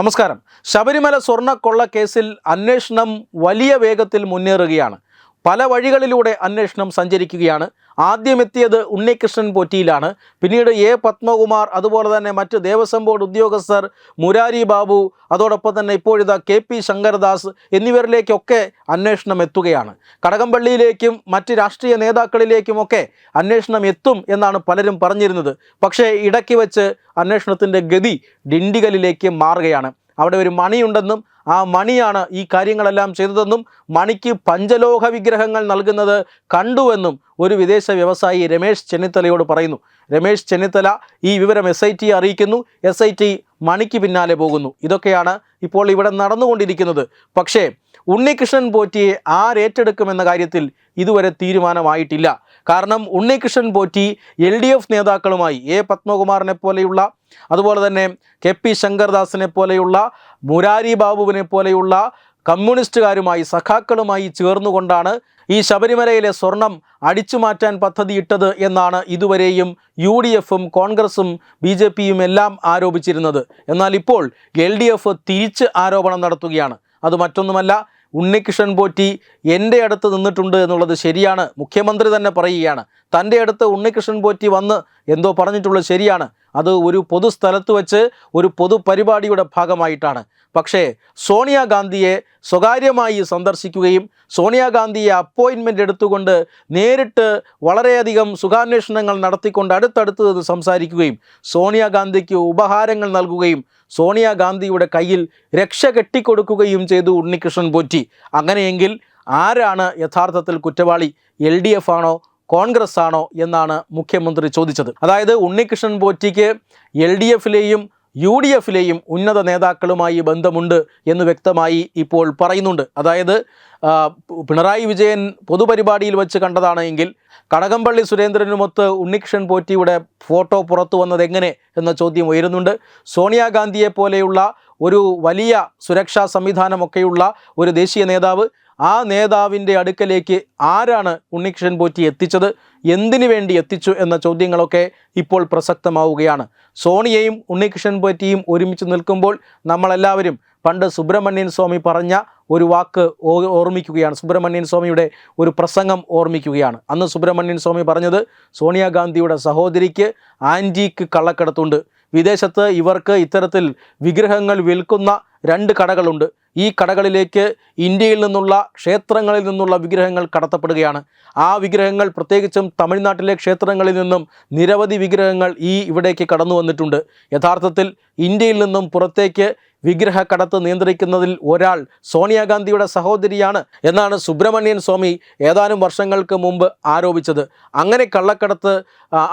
നമസ്കാരം. ശബരിമല സ്വർണ കൊള്ള കേസിൽ അന്വേഷണം വലിയ വേഗത്തിൽ മുന്നേറുകയാണ്. പല വഴികളിലൂടെ അന്വേഷണം സഞ്ചരിക്കുകയാണ്. ആദ്യമെത്തിയത് ഉണ്ണികൃഷ്ണൻ പോറ്റിയിലാണ്. പിന്നീട് എ പത്മകുമാർ അതുപോലെ തന്നെ മറ്റ് ദേവസ്വം ബോർഡ് ഉദ്യോഗസ്ഥർ മുരാരി ബാബു അതോടൊപ്പം തന്നെ ഇപ്പോഴത്തെ കെ പി ശങ്കരദാസ് എന്നിവരിലേക്കൊക്കെ അന്വേഷണം എത്തുകയാണ്. കടകംപള്ളിയിലേക്കും മറ്റ് രാഷ്ട്രീയ നേതാക്കളിലേക്കുമൊക്കെ അന്വേഷണം എത്തും എന്നാണ് പലരും പറഞ്ഞിരുന്നത്. പക്ഷേ ഇടയ്ക്ക് വെച്ച് അന്വേഷണത്തിന്റെ ഗതി ഡിണ്ടിഗലിലേക്ക് മാറുകയാണ്. അവിടെ ഒരു മണിയുണ്ടെന്നും ആ മണിയാണ് ഈ കാര്യങ്ങളെല്ലാം ചെയ്തതെന്നും മണിക്ക് പഞ്ചലോഹ വിഗ്രഹങ്ങൾ നൽകുന്നത് കണ്ടുവെന്നും ഒരു വിദേശ വ്യവസായി രമേശ് ചെന്നിത്തലയോട് പറയുന്നു. രമേശ് ചെന്നിത്തല ഈ വിവരം എസ് ഐ അറിയിക്കുന്നു. എസ് ഐ ടി മണിക്ക് പിന്നാലെ പോകുന്നു. ഇതൊക്കെയാണ് ഇപ്പോൾ ഇവിടെ നടന്നുകൊണ്ടിരിക്കുന്നത്. പക്ഷേ ഉണ്ണികൃഷ്ണൻ പോറ്റിയെ ആരേറ്റെടുക്കുമെന്ന കാര്യത്തിൽ ഇതുവരെ തീരുമാനമായിട്ടില്ല. കാരണം Unnikrishnan Potti L D F നേതാക്കളുമായി എ പത്മകുമാറിനെ പോലെയുള്ള അതുപോലെ തന്നെ കെ പി ശങ്കർദാസിനെ പോലെയുള്ള മുരാരി ബാബുവിനെ പോലെയുള്ള കമ്മ്യൂണിസ്റ്റുകാരുമായി സഖാക്കളുമായി ചേർന്നുകൊണ്ടാണ് ഈ ശബരിമലയിലെ സ്വർണം അടിച്ചു മാറ്റാൻ പദ്ധതിയിട്ടത് എന്നാണ് ഇതുവരെയും യു ഡി എഫും കോൺഗ്രസും ബി ജെ പിയും എല്ലാം ആരോപിച്ചിരുന്നത്. എന്നാൽ ഇപ്പോൾ എൽ ഡി എഫ് തിരിച്ച് ആരോപണം നടത്തുകയാണ്. അത് മറ്റൊന്നുമല്ല ഉണ്ണികൃഷ്ണൻ പോറ്റി എന്റെ അടുത്ത് നിന്നിട്ടുണ്ട് എന്നുള്ളത് ശരിയാണ്. മുഖ്യമന്ത്രി തന്നെ പറയുകയാണ്. തന്റെ അടുത്ത് ഉണ്ണികൃഷ്ണൻ പോറ്റി വന്ന് എന്തോ പറഞ്ഞിട്ടുള്ളത് ശരിയാണ്. അത് ഒരു പൊതുസ്ഥലത്ത് വെച്ച് ഒരു പൊതുപരിപാടിയുടെ ഭാഗമായിട്ടാണ്. പക്ഷേ സോണിയാഗാന്ധിയെ സ്വകാര്യമായി സന്ദർശിക്കുകയും സോണിയാഗാന്ധിയെ അപ്പോയിൻമെന്റ് എടുത്തുകൊണ്ട് നേരിട്ട് വളരെയധികം സുഖാന്വേഷണങ്ങൾ നടത്തിക്കൊണ്ട് അടുത്തടുത്ത് സംസാരിക്കുകയും സോണിയാഗാന്ധിക്ക് ഉപഹാരങ്ങൾ നൽകുകയും സോണിയാഗാന്ധിയുടെ കയ്യിൽ രക്ഷ കെട്ടിക്കൊടുക്കുകയും ചെയ്തു ഉണ്ണികൃഷ്ണൻ പോറ്റി. അങ്ങനെയെങ്കിൽ ആരാണ് യഥാർത്ഥത്തിൽ കുറ്റവാളി? എൽ ഡി എഫ് ആണോ? കോൺഗ്രസ് ആണോ എന്നാണ് മുഖ്യമന്ത്രി ചോദിച്ചത്. അതായത് ഉണ്ണികൃഷ്ണൻ പോറ്റിക്ക് എൽ ഡി എഫിലെയും യു ഡി എഫിലെയും ഉന്നത നേതാക്കളുമായി ബന്ധമുണ്ട് എന്ന് വ്യക്തമായി ഇപ്പോൾ പറയുന്നുണ്ട്. അതായത് പിണറായി വിജയൻ പൊതുപരിപാടിയിൽ വെച്ച് കണ്ടതാണ് എങ്കിൽ കടകംപള്ളി സുരേന്ദ്രനുമൊത്ത് ഉണ്ണികൃഷ്ണൻ പോറ്റിയുടെ ഫോട്ടോ പുറത്തു വന്നത് എങ്ങനെ എന്ന ചോദ്യം ഉയരുന്നുണ്ട്. സോണിയാഗാന്ധിയെ പോലെയുള്ള ഒരു വലിയ സുരക്ഷാ സംവിധാനമൊക്കെയുള്ള ഒരു ദേശീയ നേതാവ് ആ നേതാവിന്റെ അടുക്കലേക്ക് ആരാണ് ഉണ്ണികൃഷ്ണൻ പോറ്റി എത്തിച്ചത്? എന്തിനു വേണ്ടി എത്തിച്ചു എന്ന ചോദ്യങ്ങളൊക്കെ ഇപ്പോൾ പ്രസക്തമാവുകയാണ്. സോണിയയും ഉണ്ണികൃഷ്ണൻ പോറ്റിയും ഒരുമിച്ച് നിൽക്കുമ്പോൾ നമ്മളെല്ലാവരും പണ്ട് സുബ്രഹ്മണ്യൻ സ്വാമി പറഞ്ഞ ഒരു വാക്ക് ഓർമ്മിക്കുകയാണ്. സുബ്രഹ്മണ്യൻ സ്വാമിയുടെ ഒരു പ്രസംഗം ഓർമ്മിക്കുകയാണ്. അന്ന് സുബ്രഹ്മണ്യൻ സ്വാമി പറഞ്ഞത് സോണിയാഗാന്ധിയുടെ സഹോദരിക്ക് ആന്റീക്ക് കള്ളക്കടത്തുണ്ട്. വിദേശത്ത് ഇവർക്ക് ഇത്തരത്തിൽ വിഗ്രഹങ്ങൾ വിൽക്കുന്ന രണ്ട് കടകളുണ്ട്. ഈ കടകളിലേക്ക് ഇന്ത്യയിൽ നിന്നുള്ള ക്ഷേത്രങ്ങളിൽ നിന്നുള്ള വിഗ്രഹങ്ങൾ കടത്തപ്പെടുകയാണ്. ആ വിഗ്രഹങ്ങൾ പ്രത്യേകിച്ചും തമിഴ്നാട്ടിലെ ക്ഷേത്രങ്ങളിൽ നിന്നും നിരവധി വിഗ്രഹങ്ങൾ ഈ ഇവിടേക്ക് കടന്നു വന്നിട്ടുണ്ട്. യഥാർത്ഥത്തിൽ ഇന്ത്യയിൽ നിന്നും പുറത്തേക്ക് വിഗ്രഹ കടത്ത് നിയന്ത്രിക്കുന്നതിൽ ഒരാൾ സോണിയാഗാന്ധിയുടെ സഹോദരിയാണ് എന്നാണ് സുബ്രഹ്മണ്യൻ സ്വാമി ഏതാനും വർഷങ്ങൾക്ക് മുമ്പ് ആരോപിച്ചത്. അങ്ങനെ കള്ളക്കടത്ത്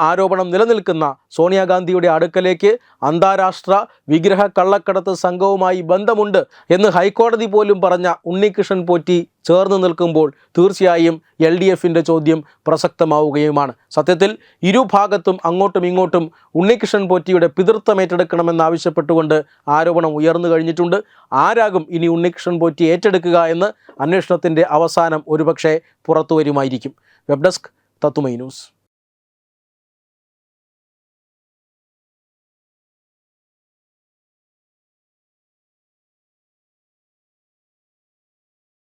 ആരോപണം നിലനിൽക്കുന്ന സോണിയാഗാന്ധിയുടെ അടുക്കലേക്ക് അന്താരാഷ്ട്ര വിഗ്രഹ കള്ളക്കടത്ത് സംഘവുമായി ബന്ധമുണ്ട് എന്ന് ഹൈക്കോടതി പോലും പറഞ്ഞ ഉണ്ണികൃഷ്ണൻ പോറ്റി ചേർന്ന് നിൽക്കുമ്പോൾ തീർച്ചയായും എൽ ഡി എഫിന്റെ ചോദ്യം പ്രസക്തമാവുകയുമാണ്. സത്യത്തിൽ ഇരുഭാഗത്തും അങ്ങോട്ടും ഇങ്ങോട്ടും ഉണ്ണികൃഷ്ണൻ പോറ്റിയുടെ പിതൃത്വം ഏറ്റെടുക്കണമെന്നാവശ്യപ്പെട്ടുകൊണ്ട് ആരോപണം ഉയർന്നു കഴിഞ്ഞിട്ടുണ്ട്. ആരാകും ഇനി ഉണ്ണികൃഷ്ണൻ പോറ്റി ഏറ്റെടുക്കുക എന്ന് അന്വേഷണത്തിന്റെ അവസാനം ഒരുപക്ഷെ പുറത്തു വരുമായിരിക്കും. വെബ് ഡെസ്ക് തത്തുമൈ ന്യൂസ്.